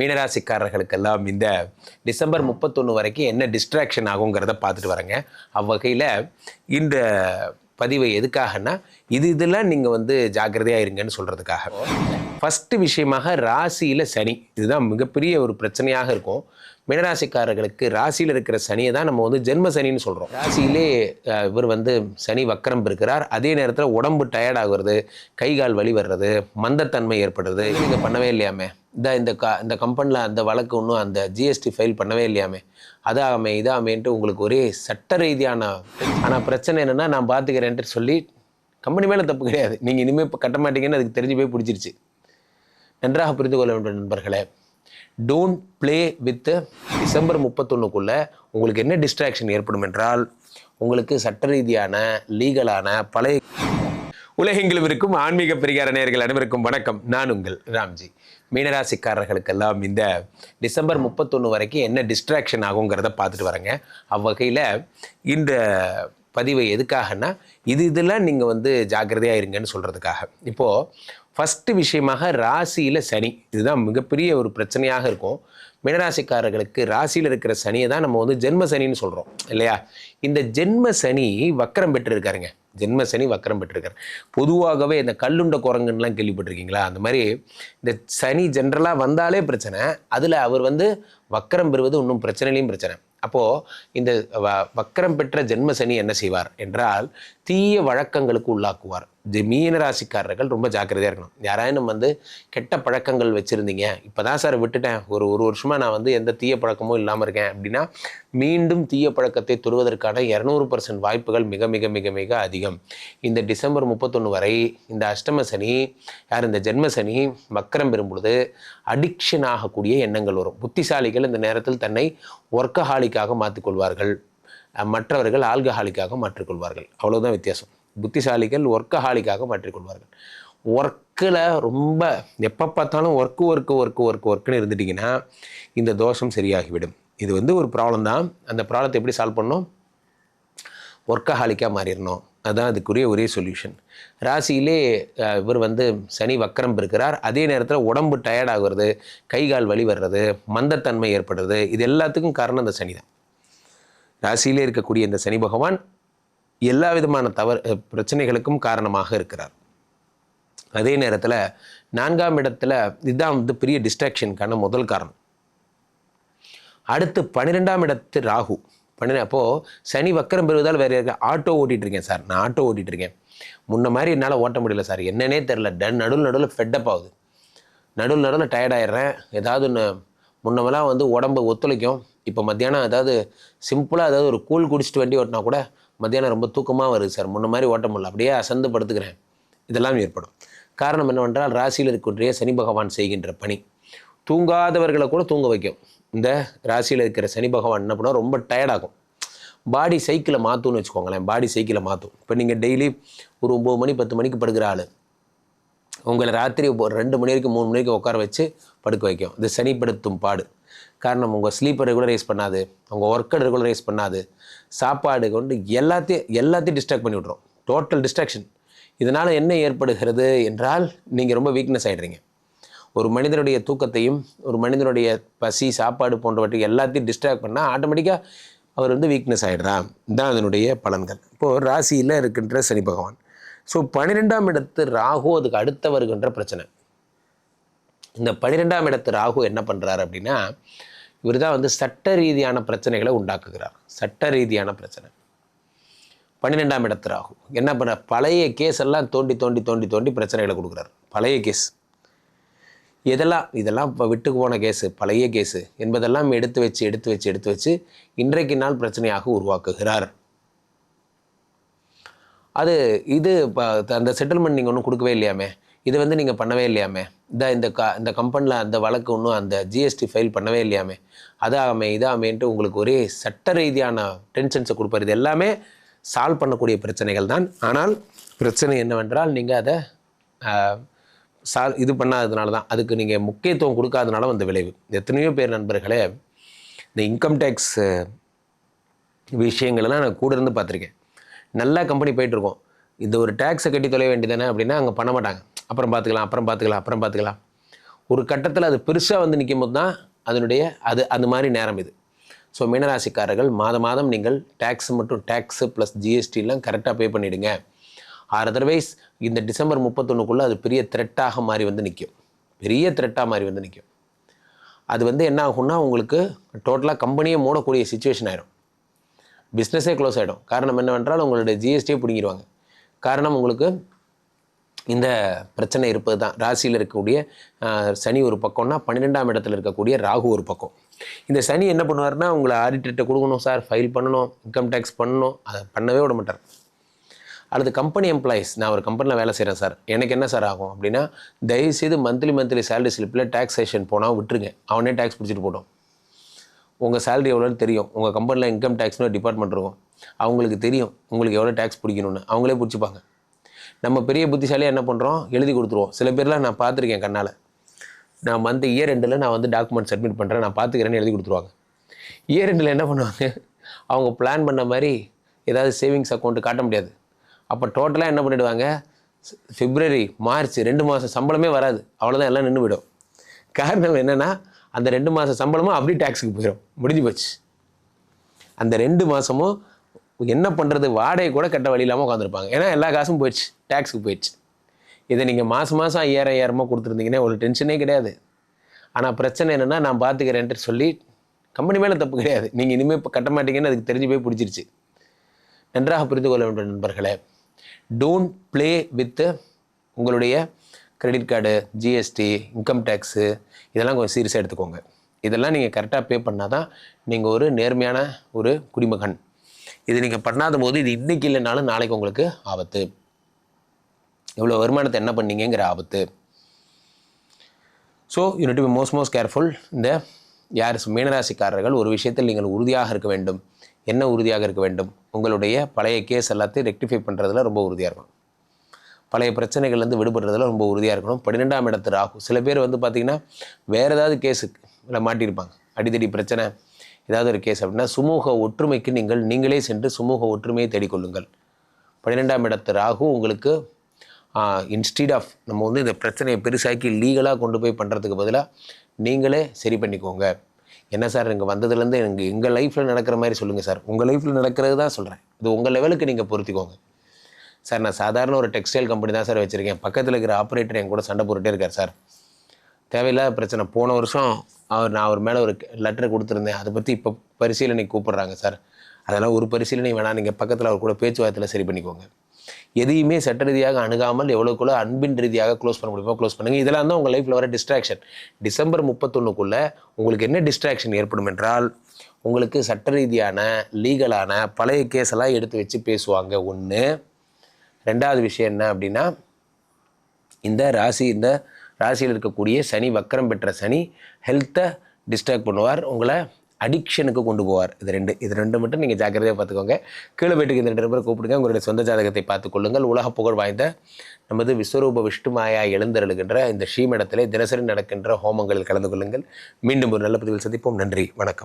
மீனராசிக்காரர்களுக்கெல்லாம் இந்த டிசம்பர் முப்பத்தொன்று வரைக்கும் என்ன டிஸ்ட்ராக்ஷன் ஆகுங்கிறத பார்த்துட்டு வரேங்க. அவ்வகையில் இந்த பதிவை எதுக்காகன்னா இது இதெல்லாம் நீங்கள் வந்து ஜாக்கிரதையாக இருங்கன்னு சொல்கிறதுக்காக ஃபஸ்ட்டு விஷயமாக ராசியில் சனி. இதுதான் மிகப்பெரிய ஒரு பிரச்சனையாக இருக்கும். மீனராசிக்காரர்களுக்கு ராசியில் இருக்கிற சனியை தான் நம்ம வந்து ஜென்ம சனின்னு சொல்கிறோம் ராசியிலே இவர் வந்து சனி வக்கரம் இருக்கிறார் அதே நேரத்தில் உடம்பு டயர்ட் ஆகுறது கை கால் வலி வர்றது மந்தத்தன்மை ஏற்படுறது. நீங்கள் பண்ணவே இல்லையாமே. இந்த இந்த க இந்த கம்பெனியில் அந்த வழக்கு ஒன்றும் அந்த ஜிஎஸ்டி ஃபைல் பண்ணவே இல்லையாமே. அதாமே இதாமேன்ட்டு உங்களுக்கு ஒரே சட்ட ரீதியான ஆனால் பிரச்சனை என்னென்னா நான் பார்த்துக்கிறேன்ட்டு சொல்லி கம்பெனி மேலே தப்பு கிடையாது. நீங்கள் இனிமேல் இப்போ கட்ட மாட்டீங்கன்னு அதுக்கு தெரிஞ்சு போய் பிடிச்சிருச்சு. நன்றாக புரிந்து கொள்ள வேண்டும் நண்பர்களே. டோன்ட் ப்ளே வித் டிசம்பர் முப்பத்தொன்னுக்குள்ளே உங்களுக்கு என்ன டிஸ்ட்ராக்ஷன் ஏற்படும் என்றால் உங்களுக்கு சட்ட ரீதியான லீகலான பழைய உலகெங்கிலும் இருக்கும் ஆன்மீக பரிகார நேயர்கள் அனைவருக்கும் வணக்கம். நான் உங்கள் ராம்ஜி. மீனராசிக்காரர்களுக்கெல்லாம் இந்த டிசம்பர் முப்பத்தொன்று வரைக்கும் என்ன டிஸ்ட்ராக்ஷன் ஆகுங்கிறத பார்த்துட்டு வரேங்க. அவ்வகையில் இந்த பதிவை எதுக்காகன்னா இது இதெல்லாம் நீங்கள் வந்து ஜாக்கிரதையாக இருங்கன்னு சொல்கிறதுக்காக இப்போது ஃபஸ்ட்டு விஷயமாக ராசியில் சனி. இதுதான் மிகப்பெரிய ஒரு பிரச்சனையாக இருக்கும். மினராசிக்காரர்களுக்கு ராசியில் இருக்கிற சனியை தான் நம்ம வந்து ஜென்ம சனின்னு சொல்கிறோம் இல்லையா? இந்த ஜென்ம சனி வக்கரம் பெற்றிருக்காருங்க. ஜென்ம சனி வக்கரம் பெற்றிருக்காரு. பொதுவாகவே இந்த கல்லுண்ட குரங்குன்னெலாம் கேள்விப்பட்டிருக்கீங்களா? அந்த மாதிரி இந்த சனி ஜென்ரலாக வந்தாலே பிரச்சனை. அதில் அவர் வந்து வக்கரம் பெறுவது இன்னும் பிரச்சனையிலையும் பிரச்சனை. அப்போது இந்த வ வக்கரம் பெற்ற ஜென்ம சனி என்ன செய்வார் என்றால் தீய வழக்கங்களுக்கு உள்ளாக்குவார். இது மீன ராசிக்காரர்கள் ரொம்ப ஜாக்கிரதையாக இருக்கணும். யாராயினும் வந்து கெட்ட பழக்கங்கள் வச்சுருந்தீங்க. இப்போ தான் சார் விட்டுட்டேன். ஒரு ஒரு வருஷமாக நான் வந்து எந்த தீய பழக்கமும் இல்லாமல் இருக்கேன். அப்படின்னா மீண்டும் தீய பழக்கத்தை தொடுவதற்கான இரநூறு பர்சன்ட் வாய்ப்புகள் மிக மிக மிக மிக அதிகம். இந்த டிசம்பர் முப்பத்தொன்று வரை இந்த அஷ்டம சனி யார் இந்த ஜென்ம சனி வக்கரம் பெறும் பொழுது அடிக்ஷன் ஆகக்கூடிய எண்ணங்கள் வரும். புத்திசாலிகள் இந்த நேரத்தில் தன்னை ஒர்க்கஹாலிக்காக மாற்றிக்கொள்வார்கள். மற்றவர்கள் ஆல்கஹாலிக்காக மாற்றிக்கொள்வார்கள். அவ்வளோதான் வித்தியாசம். புத்திசாலிகள் ஒர்க்கஹாலிக்காக மாற்றிக்கொள்வார்கள். ஒர்க்கில் ரொம்ப எப்போ பார்த்தாலும் ஒர்க்கு ஒர்க்கு ஒர்க்கு ஒர்க்கு ஒர்க்குன்னு இருந்துட்டிங்கன்னா இந்த தோஷம் சரியாகிவிடும். இது வந்து ஒரு ப்ராப்ளம் தான். அந்த ப்ராப்ளத்தை எப்படி சால்வ் பண்ணணும்? ஒர்க்கஹாலிக்காக மாறிடணும். அதுதான் அதுக்குரிய ஒரே சொல்யூஷன் ராசியிலே இவர் வந்து சனி வக்கரம் இருக்கிறார் அதே நேரத்தில் உடம்பு டயர்ட் ஆகுறது கை கால் வலி வர்றது மந்தத்தன்மை ஏற்படுறது இது எல்லாத்துக்கும் காரணம் இந்த சனி தான் ராசியிலே இருக்கக்கூடிய இந்த சனி பகவான் எல்லா விதமான தவறு பிரச்சனைகளுக்கும் காரணமாக இருக்கிறார். அதே நேரத்தில் நான்காம் இடத்துல இதுதான் வந்து பெரிய டிஸ்ட்ராக்ஷனுக்கான முதல் காரணம். அடுத்து பன்னிரெண்டாம் இடத்து ராகு. பன்னிரெண்டு அப்போது சனி வக்கரம் பெறுவதால் வேறு யாருக்கு ஆட்டோ ஓட்டிகிட்டு இருக்கேன் சார். நான் ஆட்டோ ஓட்டிகிட்டு இருக்கேன் முன்ன மாதிரி என்னால் ஓட்ட முடியல சார். என்னன்னே தெரில டன் நடுவில் நடுவில் ஃபெட்டப் ஆகுது. நடுவில் நடுவில் டயர்டாயிடுறேன் ஏதாவது ஒன்று முன்னமெல்லாம் வந்து உடம்பு ஒத்துழைக்கும். இப்போ மத்தியானம் ஏதாவது சிம்பிளாக ஏதாவது ஒரு கூழ் குடிச்சிட்டு வண்டி ஓட்டினா கூட மத்தியானம் ரொம்ப தூக்கமாக வருது சார். முன்ன மாதிரி ஓட்ட முடியல. அப்படியே அசந்து படுத்துக்கிறேன். இதெல்லாம் ஏற்படும். காரணம் என்னவென்றால் ராசியில் இருக்கக்கூடிய சனி பகவான் செய்கின்ற பணி. தூங்காதவர்களை கூட தூங்க வைக்கும். இந்த ராசியில் இருக்கிற சனி பகவான் என்ன பண்ணால் ரொம்ப டயர்டாகும் பாடி சைக்கிளை மாற்றும்னு வச்சுக்கோங்களேன். பாடி சைக்கிளை மாற்றும் இப்போ நீங்கள் டெய்லி ஒரு ஒம்பது மணி பத்து மணிக்கு படுக்கிற ஆள். உங்களை ராத்திரி ஒரு ரெண்டு மணி வரைக்கும் மூணு மணி வரைக்கும் உட்கார வச்சு படுக்க வைக்கும். இது சனிப்படுத்தும் பாடு. காரணம் உங்கள் ஸ்லீப்பர் ரெகுலரைஸ் பண்ணாது. உங்கள் ஒர்க்கை ரெகுலரைஸ் பண்ணாது. சாப்பாடு கொண்டு எல்லாத்தையும் எல்லாத்தையும் டிஸ்ட்ராக்ட் பண்ணி விட்றோம் டோட்டல் டிஸ்ட்ராக்ஷன் இதனால் என்ன ஏற்படுகிறது என்றால் நீங்கள் ரொம்ப வீக்னஸ் ஆகிடுறீங்க ஒரு மனிதனுடைய தூக்கத்தையும் ஒரு மனிதனுடைய பசி சாப்பாடு போன்றவற்றை எல்லாத்தையும் டிஸ்ட்ராக்ட் பண்ணால் ஆட்டோமேட்டிக்காக அவர் வந்து வீக்னஸ் ஆகிடுறான் இதுதான் அதனுடைய பலன்கள். இப்போது ராசியில் இருக்கின்ற சனி பகவான். ஸோ பன்னிரெண்டாம் இடத்து ராகு அதுக்கு அடுத்த வருகின்ற பிரச்சனை. இந்த பன்னிரெண்டாம் இடத்து ராகு என்ன பண்ணுறாரு அப்படின்னா இவர் தான் வந்து சட்ட ரீதியான பிரச்சனைகளை உண்டாக்குகிறார். சட்ட ரீதியான பிரச்சனை. பன்னிரெண்டாம் இடத்து ராகு. என்ன பண்ண பழைய கேஸ் எல்லாம் தோண்டி தோண்டி தோண்டி தோண்டி பிரச்சனைகளை கொடுக்குறாரு. பழைய கேஸ் இதெல்லாம் இதெல்லாம் இப்போ விட்டுக்கு போன கேஸு பழைய கேஸு என்பதெல்லாம் எடுத்து வச்சு எடுத்து வச்சு எடுத்து வச்சு இன்றைக்கு நாள் பிரச்சனையாக உருவாக்குகிறார். அது இது இப்போ அந்த செட்டில்மெண்ட் நீங்கள் ஒன்றும் கொடுக்கவே இல்லையாமே? இது வந்து நீங்கள் பண்ணவே இல்லையாமே? இந்த இந்த க இந்த கம்பெனியில் அந்த வழக்கு ஒன்றும் அந்த ஜிஎஸ்டி ஃபைல் பண்ணவே இல்லையாமே? அதாமே இதாமேன்ட்டு உங்களுக்கு ஒரே சட்ட ரீதியான டென்ஷன்ஸை கொடுப்பார். இது எல்லாமே சால்வ் பண்ணக்கூடிய பிரச்சனைகள் தான். ஆனால் பிரச்சனை என்னவென்றால் நீங்கள் அதை சால் இது பண்ணாததுனால தான். அதுக்கு நீங்கள் முக்கியத்துவம் கொடுக்காதனால வந்த விளைவு. எத்தனையோ பேர் நண்பர்களே இந்த இன்கம் டேக்ஸ் விஷயங்களெல்லாம் நான் கூட இருந்து பார்த்துருக்கேன். நல்லா கம்பெனி போயிட்டுருக்கோம். இந்த ஒரு டேக்ஸை கட்டி தொலைய வேண்டியதானே அப்படின்னா அங்கே பண்ண மாட்டாங்க. அப்புறம் பார்த்துக்கலாம் அப்புறம் பார்த்துக்கலாம் அப்புறம் பார்த்துக்கலாம். ஒரு கட்டத்தில் அது பெருசாக வந்து நிற்கும் போது தான் அதனுடைய அது அந்த மாதிரி நேரம் இது. ஸோ மீனராசிக்காரர்கள் மாதம் மாதம் நீங்கள் டேக்ஸ் மட்டும் டேக்ஸு ப்ளஸ் ஜிஎஸ்டிலாம் கரெக்டாக பே பண்ணிவிடுங்க ஆர் அதர்வைஸ் இந்த டிசம்பர் முப்பத்தொன்றுக்குள்ளே அது பெரிய த்ரெட்டாக மாறி வந்து நிற்கும் பெரிய த்ரெட்டாக மாறி வந்து நிற்கும் அது வந்து என்ன ஆகும்னா உங்களுக்கு டோட்டலாக கம்பெனியே மூடக்கூடிய சுச்சுவேஷன் ஆயிடும் பிஸ்னஸே க்ளோஸ் ஆகிடும் காரணம் என்னவென்றால் உங்களுடைய ஜிஎஸ்டியே பிடிங்கிடுவாங்க காரணம் உங்களுக்கு இந்த பிரச்சனை இருப்பது தான் ராசியில் இருக்கக்கூடிய சனி ஒரு பக்கம்னா பன்னிரெண்டாம் இடத்துல இருக்கக்கூடிய ராகு ஒரு பக்கம். இந்த சனி என்ன பண்ணுவார்னா உங்களை ஆடிட்டர்கிட்ட கொடுக்கணும் சார் ஃபைல் பண்ணணும் இன்கம் டேக்ஸ் பண்ணணும் அதை பண்ணவே விட மாட்டார். அல்லது கம்பெனி எம்ப்ளாயீஸ் நான் ஒரு கம்பெனியில் வேலை செய்கிறேன் சார் எனக்கு என்ன சார் ஆகும் அப்படின்னா தயவுசெய்து மந்த்லி மந்த்லி சேலரி ஸ்லிப்பில் டேக்ஸேஷன் போனால் விட்டுருங்க. அவனே டேக்ஸ் பிடிச்சிட்டு போட்டோம் உங்கள் சேலரி எவ்வளோன்னு தெரியும். உங்கள் கம்பெனியில் இன்கம் டேக்ஸ்னு டிபார்ட்மெண்ட் இருக்கும். அவங்களுக்கு தெரியும். உங்களுக்கு எவ்வளோ டேக்ஸ் பிடிக்கணும்னு. அவங்களே பிடிச்சிப்பாங்க. நம்ம பெரிய புத்திசாலியாக என்ன பண்ணுறோம் எழுதி கொடுத்துருவோம். சில பேர்லாம் நான் பார்த்துருக்கேன் கண்ணால். நான் மந்த் இயர் ரெண்டில் நான் வந்து டாக்குமெண்ட் சப்மிட் பண்ணுறேன் நான் பார்த்துக்கிறேன்னு எழுதி கொடுத்துருவாங்க. இயர் ரெண்டில் என்ன பண்ணுவாங்க? அவங்க பிளான் பண்ண மாதிரி ஏதாவது சேவிங்ஸ் அக்கௌண்ட்டு காட்ட முடியாது. அப்போ டோட்டலாக என்ன பண்ணிவிடுவாங்க பிப்ரவரி மார்ச் ரெண்டு மாதம் சம்பளமே வராது. அவ்வளோதான் எல்லாம் நின்று விடும் காரணம் என்னென்னா அந்த ரெண்டு மாதம் சம்பளமும் அப்படியே டேக்ஸுக்கு போயிடும் முடிஞ்சு போச்சு. அந்த ரெண்டு மாதமும் என்ன பண்ணுறது வாடகை கூட கட்ட வழி இல்லாமல் உட்காந்துருப்பாங்க ஏன்னா எல்லா காசும் போயிடுச்சு. டேக்ஸுக்கு போயிடுச்சு. இதை நீங்கள் மாதம் மாதம் ஐயாயிரம் ஐயாயிரமாக கொடுத்துருந்தீங்கன்னா ஒரு டென்ஷனே கிடையாது. ஆனால் பிரச்சனை என்னென்னா நான் பார்த்துக்கிறேன்ட்டு சொல்லி கம்பெனி மேலே தப்பு கிடையாது. நீங்கள் இனிமேல் இப்போ கட்ட மாட்டீங்கன்னு அதுக்கு தெரிஞ்சு போய் பிடிச்சிருச்சு. நன்றாக புரிந்து கொள்ள வேண்டும் நண்பர்களே. டோன்ட் ப்ளே வித் உங்களுடைய credit card GST income tax இதெல்லாம் கொஞ்சம் சீரியஸாக எடுத்துக்கோங்க. இதெல்லாம் நீங்கள் கரெக்டாக பே பண்ணால் தான் நீங்கள் ஒரு நேர்மையான ஒரு குடிமகன். இது நீங்கள் பண்ணாத போது இது இன்றைக்கி இல்லைனாலும் நாளைக்கு உங்களுக்கு ஆபத்து. இவ்வளோ வருமானத்தை என்ன பண்ணீங்கங்கிற ஆபத்து. So you need be most most careful இந்த யார் மீனராசிக்காரர்கள் ஒரு விஷயத்தில் நீங்கள் உறுதியாக இருக்க வேண்டும். என்ன உறுதியாக இருக்க வேண்டும்? உங்களுடைய பழைய கேஸ் எல்லாத்தையும் ரெக்டிஃபை பண்ணுறதுல ரொம்ப உறுதியாக இருக்கும் பழைய பிரச்சனைகள்லேருந்து விடுபடுறதுல ரொம்ப உறுதியாக இருக்கணும். பன்னிரெண்டாம் இடத்து ராகு. சில பேர் வந்து பார்த்திங்கன்னா வேறு ஏதாவது கேஸுக்கு இல்லை மாட்டியிருப்பாங்க. அடிதடி பிரச்சனை ஏதாவது ஒரு கேஸ் அப்படின்னா சுமூக ஒற்றுமைக்கு நீங்கள் நீங்களே சென்று சுமூக ஒற்றுமையை தேடிக்கொள்ளுங்கள். பன்னிரெண்டாம் இடத்து ராகு உங்களுக்கு இன்ஸ்டீட் ஆஃப் நம்ம வந்து இந்த பிரச்சனையை பெருசாக்கி லீகலாக கொண்டு போய் பண்ணுறதுக்கு பதிலாக நீங்களே சரி பண்ணிக்கோங்க. என்ன சார் இங்கே வந்ததுலேருந்து எனக்கு எங்கள் லைஃப்பில் நடக்கிற மாதிரி சொல்லுங்கள் சார். உங்கள் லைஃப்பில் நடக்கிறது தான் சொல்கிறேன் இது உங்கள் லெவலுக்கு நீங்கள் பொருத்திக்கோங்க. சார் நான் சாதாரண ஒரு டெக்ஸ்டைல் கம்பெனி தான் சார் வச்சுருக்கேன். பக்கத்தில் இருக்கிற ஆப்ரேட்டர் என் கூட சண்டை போட்டுட்டே இருக்கார் சார். தேவையில்லாத பிரச்சனை. போன வருஷம் அவர் நான் அவர் மேலே ஒரு லெட்டர் கொடுத்துருந்தேன். அதை பற்றி இப்போ பரிசீலனை கூப்பிட்றாங்க சார். அதெல்லாம் ஒரு பரிசீலனை வேணாம். நீங்கள் பக்கத்தில் அவர் கூட பேச்சுவார்த்தையில் சரி பண்ணிக்கோங்க. எதையுமே சட்ட ரீதியாக அணுகாமல் எவ்வளோக்குள்ளே அன்பின் ரீதியாக க்ளோஸ் பண்ண முடியுமோ க்ளோஸ் பண்ணுங்கள் இதெல்லாம் தான் உங்கள் லைஃப்பில் வர டிஸ்ட்ராக்ஷன் டிசம்பர் முப்பத்தொன்றுக்குள்ளே உங்களுக்கு என்ன டிஸ்ட்ராக்ஷன் ஏற்படும் என்றால் உங்களுக்கு சட்ட ரீதியான லீகலான பழைய கேஸ் எல்லாம் எடுத்து வச்சு பேசுவாங்க. ஒன்று ரெண்டாவது விஷயம் என்ன அப்படின்னா இந்த ராசி இந்த ராசியில் இருக்கக்கூடிய சனி வக்கரம் பெற்ற சனி ஹெல்த்தை டிஸ்டர்ப் பண்ணுவார். உங்களை அடிக்ஷனுக்கு கொண்டு போவார். இது ரெண்டு இது ரெண்டு மட்டும் நீங்கள் ஜாக்கிரதையாக பார்த்துக்கோங்க. கீழே போயிட்டு இந்த ரெண்டு நம்பரை கூப்பிடுங்க. உங்களுடைய சொந்த ஜாதகத்தை பார்த்துக்கொள்ளுங்கள் உலக புகழ் வாய்ந்த நமது விஸ்வரூப விஷ்ணுமாயா எழுந்தருளுகின்ற இந்த ஸ்ரீமடத்திலே தினசரி நடக்கின்ற ஹோமங்களில் கலந்து கொள்ளுங்கள். மீண்டும் ஒரு நல்ல பதிவில் சந்திப்போம். நன்றி. வணக்கம்.